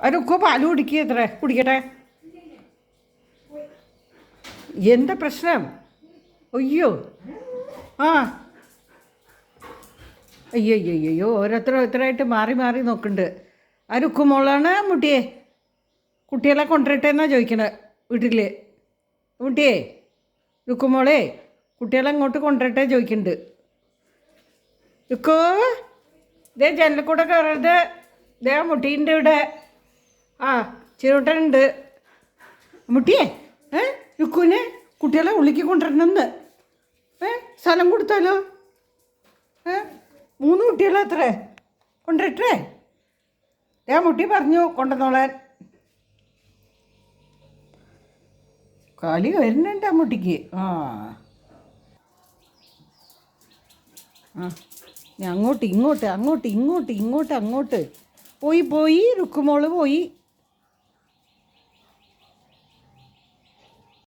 അതൊക്കെ പാൽ കുടിക്കുക എത്ര? കുടിക്കട്ടെ? എന്താ പ്രശ്നം? അയ്യോ. ആ. അയ്യോ അയ്യോ അയ്യോ ഓരോരുത്തർ ഓരോരുത്തരായിട്ട് മാറി മാറി നോക്കുന്നുണ്ട്. ആ രുക്കുമോളാണ് മുട്ടിയെ? കുട്ടികളെ കൊണ്ടുവരട്ടെ എന്നാ ചോദിക്കണത് വീട്ടിൽ മുട്ടിയെ രുക്കുമോളെ കുട്ടികളെ അങ്ങോട്ട് കൊണ്ടുവരട്ടെ ചോദിക്കുന്നുണ്ട്. രുക്കോ ഇതേ ജനലിൽ കൂടെ കയറരുത്. ഇതേ മുട്ടീന്റെ ഇവിടെ. ആ ചിരോട്ടനുണ്ട് മുട്ടിയേ ഏ യുക്കുവിനെ കുട്ടികളെ ഉള്ളിക്ക് കൊണ്ടുവരണമെന്ന്. ഏ സ്ഥലം കൊടുത്താലോ? ഏ മൂന്ന് കുട്ടികളെ അത്ര. കൊണ്ടുവരട്ടെ? ഞാൻ മുട്ടി പറഞ്ഞു കൊണ്ടുവന്നോളാൻ. കളി വരുന്നുണ്ട് മുട്ടിക്ക്. ആ. ആ അങ്ങോട്ട് ഇങ്ങോട്ട് അങ്ങോട്ട് ഇങ്ങോട്ട് ഇങ്ങോട്ട് അങ്ങോട്ട്. പോയി പോയി റുക്കുമോൾ പോയി.